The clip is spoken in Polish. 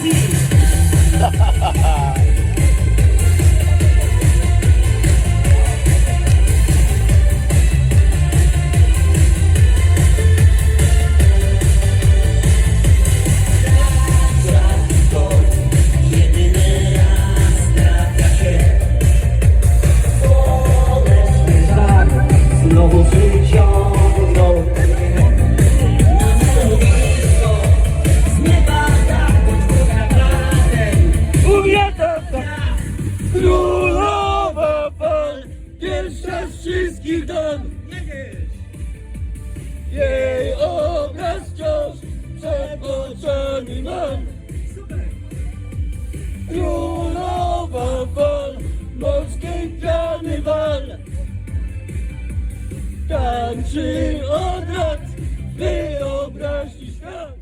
哈哈哈哈。Królowa Wal, pierwsza z wszystkich dam. Jej obraz wciąż przed oczami mam. Królowa Wal, morskiej piany Wal. Tańczy od lat wyobraźni świat.